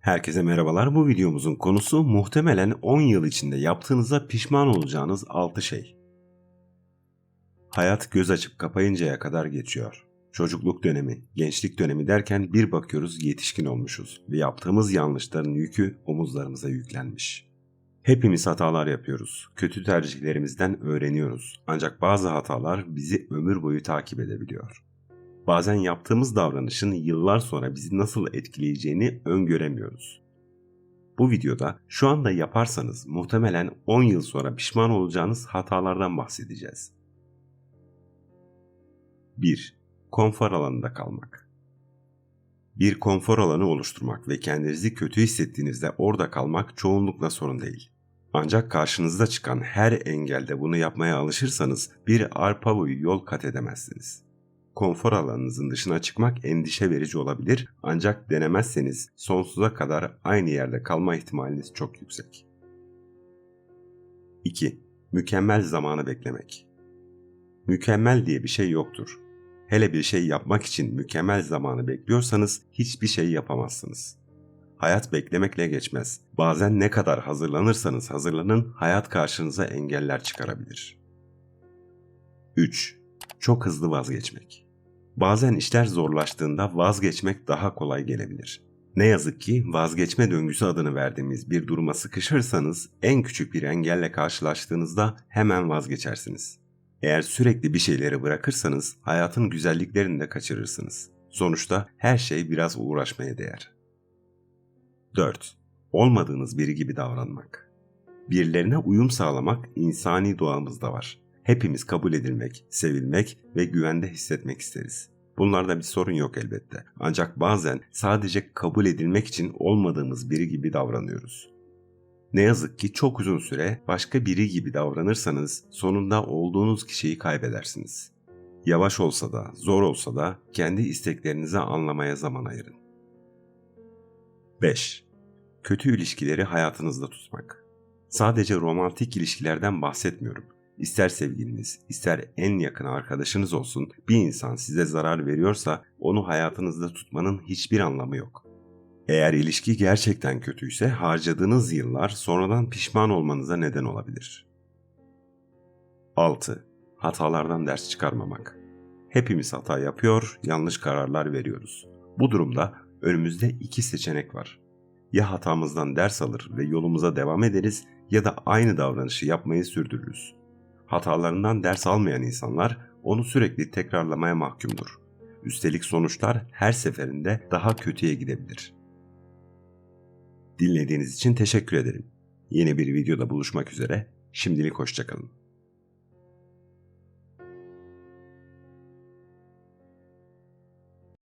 Herkese merhabalar. Bu videomuzun konusu muhtemelen 10 yıl içinde yaptığınızda pişman olacağınız 6 şey. Hayat göz açıp kapayıncaya kadar geçiyor. Çocukluk dönemi, gençlik dönemi derken bir bakıyoruz yetişkin olmuşuz ve yaptığımız yanlışların yükü omuzlarımıza yüklenmiş. Hepimiz hatalar yapıyoruz. Kötü tercihlerimizden öğreniyoruz. Ancak bazı hatalar bizi ömür boyu takip edebiliyor. Bazen yaptığımız davranışın yıllar sonra bizi nasıl etkileyeceğini öngöremiyoruz. Bu videoda şu anda yaparsanız muhtemelen 10 yıl sonra pişman olacağınız hatalardan bahsedeceğiz. 1. Konfor alanında kalmak. Bir konfor alanı oluşturmak ve kendinizi kötü hissettiğinizde orada kalmak çoğunlukla sorun değil. Ancak karşınızda çıkan her engelde bunu yapmaya alışırsanız bir arpa boyu yol kat edemezsiniz. Konfor alanınızın dışına çıkmak endişe verici olabilir ancak denemezseniz sonsuza kadar aynı yerde kalma ihtimaliniz çok yüksek. 2. Mükemmel zamanı beklemek. Mükemmel diye bir şey yoktur. Hele bir şey yapmak için mükemmel zamanı bekliyorsanız hiçbir şey yapamazsınız. Hayat beklemekle geçmez. Bazen ne kadar hazırlanırsanız hazırlanın hayat karşınıza engeller çıkarabilir. 3. Çok hızlı vazgeçmek. Bazen işler zorlaştığında vazgeçmek daha kolay gelebilir. Ne yazık ki vazgeçme döngüsü adını verdiğimiz bir duruma sıkışırsanız en küçük bir engelle karşılaştığınızda hemen vazgeçersiniz. Eğer sürekli bir şeyleri bırakırsanız hayatın güzelliklerini de kaçırırsınız. Sonuçta her şey biraz uğraşmaya değer. 4. Olmadığınız biri gibi davranmak. Birilerine uyum sağlamak insani doğamızda var. Hepimiz kabul edilmek, sevilmek ve güvende hissetmek isteriz. Bunlarda bir sorun yok elbette. Ancak bazen sadece kabul edilmek için olmadığımız biri gibi davranıyoruz. Ne yazık ki çok uzun süre başka biri gibi davranırsanız sonunda olduğunuz kişiyi kaybedersiniz. Yavaş olsa da, zor olsa da kendi isteklerinizi anlamaya zaman ayırın. 5. Kötü ilişkileri hayatınızda tutmak. Sadece romantik ilişkilerden bahsetmiyorum. İster sevgiliniz, ister en yakın arkadaşınız olsun bir insan size zarar veriyorsa onu hayatınızda tutmanın hiçbir anlamı yok. Eğer ilişki gerçekten kötüyse harcadığınız yıllar sonradan pişman olmanıza neden olabilir. 6. Hatalardan ders çıkarmamak. Hepimiz hata yapıyor, yanlış kararlar veriyoruz. Bu durumda önümüzde iki seçenek var. Ya hatamızdan ders alır ve yolumuza devam ederiz ya da aynı davranışı yapmayı sürdürürüz. Hatalarından ders almayan insanlar onu sürekli tekrarlamaya mahkumdur. Üstelik sonuçlar her seferinde daha kötüye gidebilir. Dinlediğiniz için teşekkür ederim. Yeni bir videoda buluşmak üzere. Şimdilik hoşçakalın.